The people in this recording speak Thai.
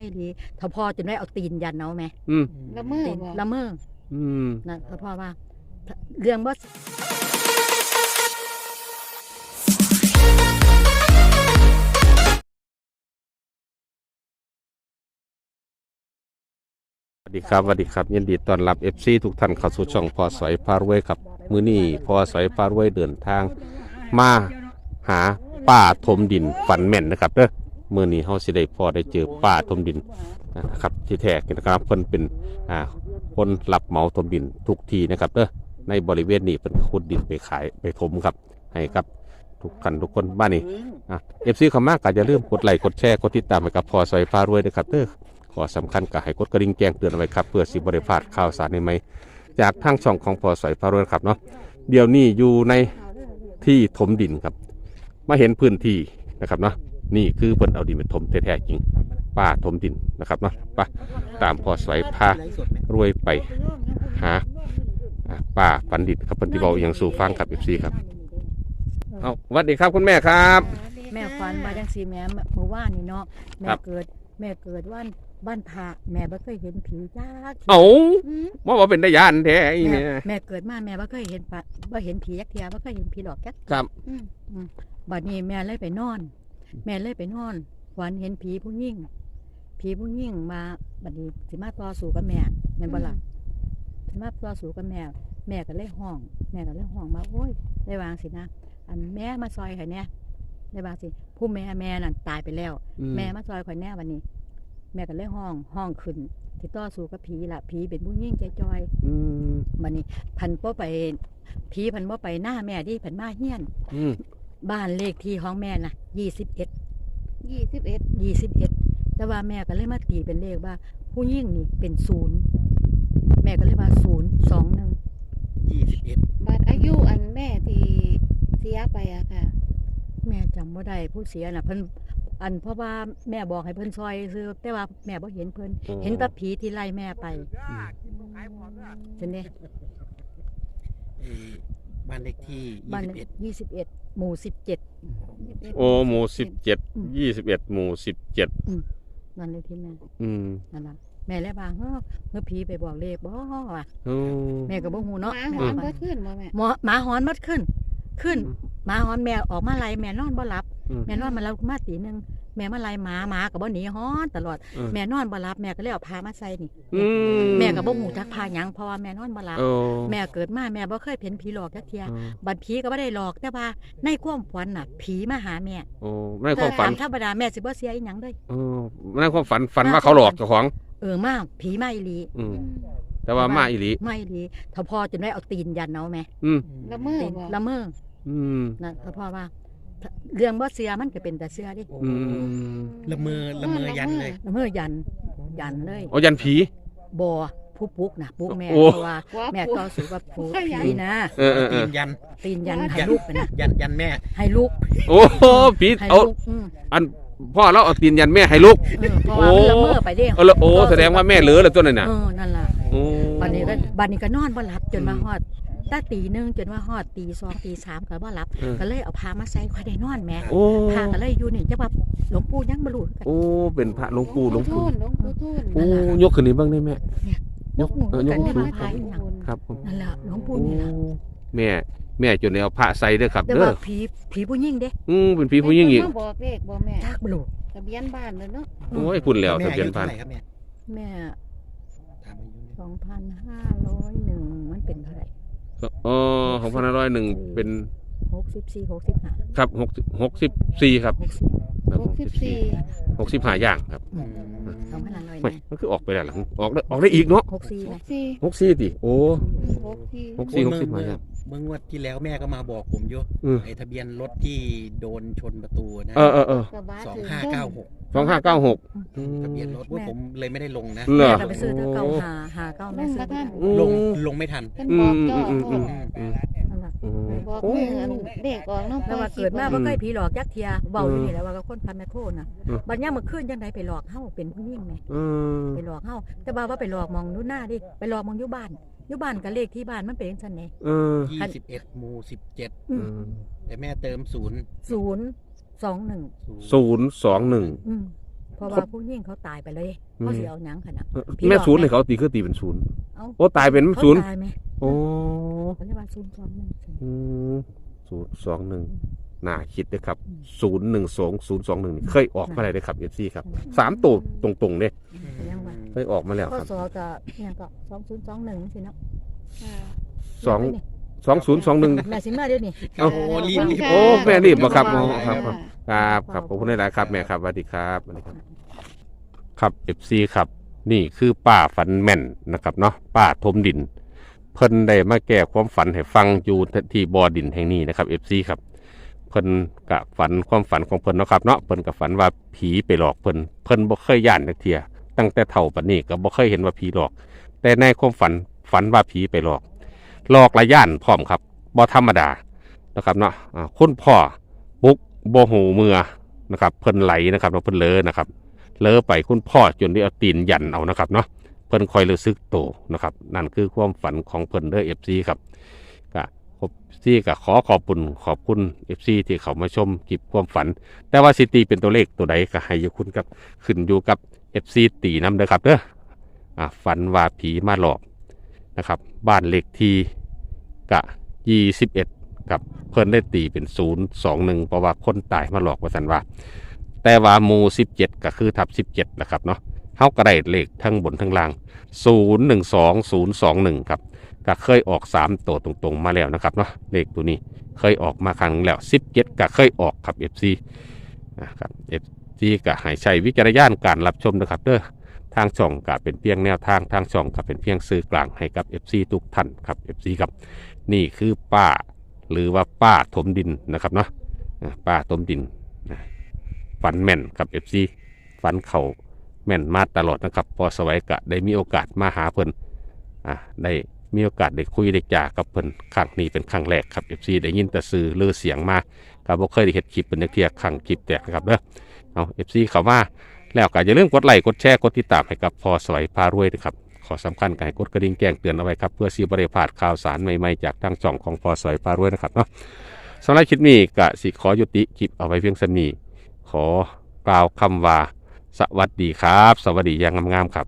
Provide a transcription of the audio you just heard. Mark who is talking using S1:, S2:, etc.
S1: ไม่ดีถ้าพ่อจนได้เอาตีนยันเอาไหม
S2: อืม
S3: ละเมอ
S1: ตีน
S3: บ่
S1: ละเมอ
S2: อืม
S1: นะถ้าพ่อว่า เรื่องว่า
S2: สวัสดีครับสวัสดีครับยินดีต้อนรับ FC ทุกท่านเข้าสู่ช่องพอสอยพารวยครับ มื้อนี้พอสอยพารวยเดินทาง มาหาป้าทมดินฝันแม่นนะครับเด้อ เมื้อนี้เฮาสิได้พอได้เจอป้าทมดินนะครับที่แท้นะครับเพิ่นเป็นอ่าคนรับเหมาทมดินทุกทีนะครับเด้อในบริเวณนี้เพิ่นขุดดินไปขายไปถมครับให้กับทุกท่านทุกคนบ้านนี้อะ FC เขามากก็อย่าลืมกดไลค์กดแชร์กดติดตามให้กับพอสอยพารวยนะครับเด้อขอสำคัญก็ให้กดกระดิ่งแจ้งเตือนเอาไว้ครับเพื่อสิบริพาดข่าวสารในไหมจากทางช่องของพอสอยพารวยครับเนาะเดี๋ยวนี้อยู่ในที่ถมดินครับ มาเห็นพื้นที่นะครับเนาะ นี่คือเพิ่นเอาดินไปถมแท้ๆจริงป้าถมดินนะครับเนาะไปตามพอสอยพารวยไปหาอ่าป้าฝันดินครับเพิ่นที่เว้าอหย่างสู่ฟังครับ14ครับเอาสวัสดีครับคุณแม่ครับ
S1: แม่ฟันมาจังสีแม่เมื่อวานนี่เนาะแม่
S2: ครับ
S1: เกิดแม่เกิดวันบ้านพระแม่บ่เคยเห็นผีจ้า
S2: เอ้า
S3: อืม
S2: ว่าว่าเป็นได้ยานแท้อี
S1: แม่
S2: เนี่ย
S1: แม่เกิดมาแม่บ่เคยเห็นปะบ่เห็นผียักเทียบ่เคยเห็นผีหลอกแก๊ก
S2: ครับ
S3: อืม
S1: บัดนี้แม่เลยไปนอน แม่เลยไปนอนฝันเห็นผีผู้หญิงผีผู้หญิงมาบัดนี้สิมาต่อสู้กับแม่แม่นบ่ล่ะสิมาต่อสู้กับแม่ แม่ก็เลยห้อง แม่ก็เลยห้องมาโอ้ยได้วางสินะอันแม่มาซอยข่อยแน่ได้วางสิผู้แม่แม่นั่นตายไปแล้ว แม่มาซอยข่อยแน่วันนี้ แม่ก็เลยห้องห้องขึ้นที่ต่อสู้กับผีล่ะผีเป็นผู้หญิงใจจอย
S2: อืม
S1: ๆบัดนี้พันบ่ไปผีพันบ่ไปหน้าแม่ดิพันมาเฮียน
S2: อืม
S1: บ้านเลขที่ของแม่น่ะยี่สิบเอ็ด
S3: ยี่สิบเอ็ด
S1: ยี่สิบเอ็ดแต่ว่าแม่ก็เลยมาตีเป็นเลขว่า ผู้ยิ่งนี่เป็นศูนย์แม่ก็เลยว่าศูนย์สองหนึ่ง
S4: ยี่สิบเอ็ด
S3: บัดอายุอันแม่ที่เสียไปอะค่ะ
S1: แม่จำว่าได้ผู้เสียน่ะเพิ่นอันเพราะว่าแม่บอกให้เพิ่นซอยซื้อแต่ว่าแม่บ่เห็นเพิ่นเห็นแต่ผีที่ไล่แม่ไปจังนี้
S4: เอ่อ บ้านเลขที่
S1: บ้าน
S4: ยี่สิบเอ็ด
S1: ยี่สิบเอ็ดหมู่สิบเจ็ด
S2: โอ้หมู่สิบเจ็ดยี่สิบเอ็ดหมู่สิบเจ็ด
S1: นั่นเลยที่แม่
S2: อืม
S1: นั่นล่ะแม่เลยว่าเฮ้อเฮ้อผีไปบอกเลขบ่ว่ะ
S2: โอ้
S1: แม่ก็บ่ฮู้
S3: ห
S1: เนาะ
S3: มา
S1: แม่
S3: หอน
S1: ว่า
S3: บ่ขึ้นบ่แม่
S1: หมอหมาหอนมัดขึ้น ขึ้นหมาหอนแม่ออกมาไล่แม่นอนบ่หลับ
S2: อืม
S1: แม่นอนมาแล้วมาตีหนึง แม่มาไล่หมาหมาก็บ่หนีหอนตลอด
S2: อืม
S1: แม่นอนบ่หลับแม่ก็เลยเอาผ้ามาใส่นี่
S2: อืม
S1: แม่ก็บ่ฮู้จักผ้าหยังเพราะว่าแม่นอนบ่หลับ
S2: โอ้
S1: แม่เกิดมาแม่บ่เคยเห็นผีหลอกจักเที่ย
S2: โอ้
S1: บัดผีก็บ่ได้หลอกแต่ว่าในความฝันน่ะ ผีมาหาแม่
S2: โอ้ในความฝัน
S1: ตามธรรมดาแม่สิบ่เสียอีหยังเลย
S2: โอ้ในความฝันฝันว่าเขาหลอกเจ้าของ
S1: เออมาผีมาอีหลี
S2: อืมแต่ว่ามาอีหลี
S1: มาอีหลีถ้าพ่อจนได้เอาตีนยันเอาแม่
S2: อืม
S3: ละเมอ
S1: ตีน
S3: บ่
S1: ละเมอ
S2: อืม
S1: นั่นถ้าพ่อว่า เรื่องบ่เสียมันก็เป็นแต่เสียดิ
S4: โอ้
S2: อืม
S4: ละเมอละเมอยันเลย
S1: ละเมอยันยันเลย
S2: โอ้ยันผี
S1: บ่ผู้ปลุกนะปลุกแม่
S2: โอ้
S1: เพราะว่า
S3: ว่า
S1: แม่
S3: ผัว
S1: ต่อสู้กับผู้
S3: ก็ยัน
S1: ผีนะ
S2: เออเออเอ
S4: ตี
S2: อน
S4: ยัน
S1: ตีนยัน
S3: ยัน
S1: ให้ลูกไปนะ
S4: ยันยันแม่
S1: ให้ลูก
S2: โอ้โหผี
S1: ให้
S2: เอา
S1: ลูกอืม
S2: อันพ่อเราเอาตีนยันแม่ให้ลูก
S1: เออเพราะว่ามันละเมอไปเด้
S2: เออแล้วโอ้แสดงว่าแม่เหลือเลยตัวนั้นน่ะ
S1: เออนั่นล่ะ
S2: โอ้
S1: บัดนี้ก็บัดนี้ก็นอนบ่หลับจนมา
S2: อืม
S1: ฮอด ตั้งตีหนึงจนว่าฮอดตีสองตีสามก็บ่หลับ
S2: เออ
S1: ก็เลยเอาผ้ามาใส่ค่อยได้นอนแม่
S2: โอ้
S1: ผ้าก็เลยอยู่นี่จังว่าหลวงปู่ยังบ่รู้คือกัน
S2: โอ้เป็นพระหลวงปู่หลวงปู่
S3: ทูนหลวงปู่ทูน
S2: โอ้ยกขึ้นนี้เบ้างได้แม่ยกเออยก
S1: กันได้
S2: สู
S1: มางพายอีหยัง
S2: ครับผม
S1: นั่นล่ะหลวงปู่นี่ล่ะ
S2: แม่ แม่จนได้เอาพระใส่เด้อครับ
S1: แต่
S2: เด้
S1: ว่า
S2: อ
S1: ผีผีผู้หญิงเด้
S2: อืมเป็นผีผู้หญิงอีก
S3: มาบอกเลขบ่แม่
S1: จักบ่รู้
S3: ทะเบียนบ้านเลยเนาะ
S2: โอ้ยพุ่นแล้ว
S4: แม่
S2: ทะ
S4: อา
S2: เบียน
S4: ยุ
S2: พั
S4: เท่านไหร่ครับแม่
S1: แม่
S4: ถามอายุเนี่ย
S1: สองพันห้าร้อยหนึ่งมันเป็นเท่าไหร่
S2: อ๋อของพันร้อยหนึ่งเป็น
S1: หกสิบสี่หกสิบห้า
S2: ครับหกหกสิบสี่ครับ
S1: หกสิบ
S2: ครับ
S3: หกสิบสี่
S2: หกสิบห้าอย่างครับ
S4: อืม
S1: สองพันห้าร้อย
S2: ไม่มันคือออกไปแล้วหลังออกได้ออกได้อีกเนาะ
S1: หกสี่
S3: ห
S1: นะ
S3: กสี่
S2: หกสี่ติโอ้
S3: หกสี่
S2: หกสี่หก
S4: เมื่อ
S2: สิบห้า
S4: เมื่อ
S2: อย่าง
S4: เมื่องวดที่แล้วแม่ก็มาบอกผมอยู่
S2: อืม
S4: ไอ้ทะเบียนรถที่โดนชนประตูนะ
S2: เออเออเออก
S3: ระบะ
S4: สอง
S3: ถือ
S4: ห้าเก้าหก
S2: สองห้าเก้าหก
S4: ทะเบียนรถว่าผมเลยไม่ได้ลงนะ
S2: เหร
S1: แม่
S2: อ
S1: ก็ไปซื้อเท่าเก้าหาหาเก้าแม่ซื้อบ่ได้
S2: อืม
S4: ลงลงไม่ทัน
S3: เพิ่น
S2: อื
S3: บอ
S2: ม
S3: ก
S2: อื
S3: จ่อ บอก
S2: โอ้
S3: มืออันเด็กออกเนาะ
S1: แล้วว่าเกิดมาบ่เคยผีหลอกยักเทียเบาอยู่นี่แหล้วว่ากับคนพันแม่โคน่ะ
S2: อืม
S1: บัดยามมื้อคืนจังไดไปหลอกเฮาเป็นผู้หญิงแหม
S2: อืม
S1: ไปหลอกเฮาแต่ว่าว่าไปหลอกมองดูหน้าดิไปหลอกมองอยู่บ้านอยู่บ้านกับเลขที่บ้านมันเป็นจังซั่นแหน่
S2: เออ
S4: ยี่สิบเอ็ดหมู่สิบเจ็ด
S1: อื
S2: อื
S1: ม
S2: ม
S4: แต่แม่เติมศูนย์
S1: ศูนย์สองหนึ่ง
S2: ศูนย์สองหนึ่ง
S1: อืมเพราะว่าผู้ยิ่งเขาตายไปเลยเขาสิเอาหยังขนาดผีหลอก
S2: แม่ศูนย์
S1: ไหม
S2: เลยเขาตีคือตีเป็นศูนย์
S1: เอ้า
S2: โอ้ตายเป็น
S1: เขา
S2: ศูนย์
S1: ตายไหม
S2: โอ้
S1: เขาเรียกว่าศูนย์สองหนึ่ง
S2: อืมศูนย์สองหนึ่งน่าคิดนะครับ
S1: อืม
S2: ศูนย์หนึ่งสองศูนย์สองหนึ่งเคยออกมาแล้วเลยครับเอฟซีครับสามตัวตรงๆเนี่ย
S1: แสดงว่า
S2: เคยออกมาแล้ว
S1: ข้อ
S2: ครับ
S1: สอก็เนี่ยก็สองศูนย์สองหนึ่งสิเนาะ
S3: ค่ะ
S2: สองสองศูนย์สองหนึ่ง
S1: แม่สิมาเดี๋ยวนี้
S2: เอ้า
S4: โอ้รีบ
S3: ขบ
S4: รี
S3: คุ
S4: บ
S3: ณะ
S2: โอ้แม่รีบบ่ครับ
S3: ขอณ
S2: โอ้ครับะครับครับขอบคุณหลายๆครับแม่ครับสวัสดีครับสวัสดีครับ ครับเอฟซีครับ นี่คือป้าฝันแม่นนะครับเนาะป้าทมดิน เพิ่นได้มาแก้ความฝันให้ฟังอยู่ที่บ่อดินแห่งนี้นะครับเอฟซีครับเพิ่นกะฝันความฝันของเพิ่นนะครับเนาะเพิ่นก็ฝันว่าผีไปหลอกเพิ่นเพิ่นบ่เคยย่านนักเทียตั้งแต่เฒ่าปานนี้ก็บ่เคยเห็นว่าผีหลอก แต่ในความฝันฝันว่าผีไปหลอก หลอกละย่านพร้อมครับบ่ธรรมดานะครับเนาะคุณพ่อบุกบ่หูเมือนะครับเพิ่นไหลนะครับเนาเพิ่นเลอนะครับเลอไปคุณพ่อจนได้เอาตีนยันเอานะครับเนาะ เพิ่นคอยรู้สึกโตนะครับ นั่นคือความฝันของเพิ่นเด้อ FC ครับก็ขอบซีก็ขอขอบคุณขอบคุณ FC ที่เขามาชมคลิปความฝัน แต่ว่าสิตีเป็นตัวเลขตัวใดก็ให้อยู่คุณกับขึ้นอยู่กับ FC ตีนํเด้อครับเด้ออ่าฝันว่าผีมาหลอกนะครับ บ้านเลขที่กะ21กับเพิ่นได้ตีเป็น021เพราะว่าคนตายมาหลอกว่าสันว่า แต่ว่าหมู่17ก็คือทับ17นะครับเนาะ เฮาก็ได้เลขทั้งบนทั้งล่าง 012021 ครับก็เคยออก 3 ตัวตรงๆมาแล้วนะครับเนาะเลขตัวนี้เคยออกมาครั้งแล้ว 17ก็เคยออกครับ FC นะครับ FC ก็ให้ใช้วิจารณญาณการรับชมนะครับเด้อทางช่องก็เป็นเพียงแนวทางทางช่องก็เป็นเพียงสื่อกลางให้กับ FC ทุกท่านครับ FC ครับนี่คือป้าหรือว่าป้าถมดินนะครับเนาะป้าถมดินนะฝันแม่นครับ FC ฝันเข่า แม่นมาตลอดนะครับพอสวัยกะได้มีโอกาสมาหาเพิ่นอ่าได้มีโอกาสได้คุยได้จากับเพิ่นครั้งนี้เป็นครั้งแรกครับ FC ได้ยินแต่สื่อเลือเสียงมาก็บ่เคยได้เห็นคลิปเป็นจักเทียครั้งคลิปแตกนะครับเด้อเอา FC เข้ามาแล้วก็อย่าลืมกดไลค์กดแชร์กดติดตามให้กับพอสวัยพารวยนะครับขอสำคัญการกดกระดิ่งแจ้งเตือนเอาไว้ครับเพื่อสีบริพาดข่าวสารใหม่ๆจากทางช่องของพอสวยพารวยนะครับเนาะสำหรับคลิปนี้กะสิขอยุติคลิปเอาไว้เพียงสนี้ขอกล่าวคำว่า สวัสดีครับ สวัสดีอย่างงามๆครับ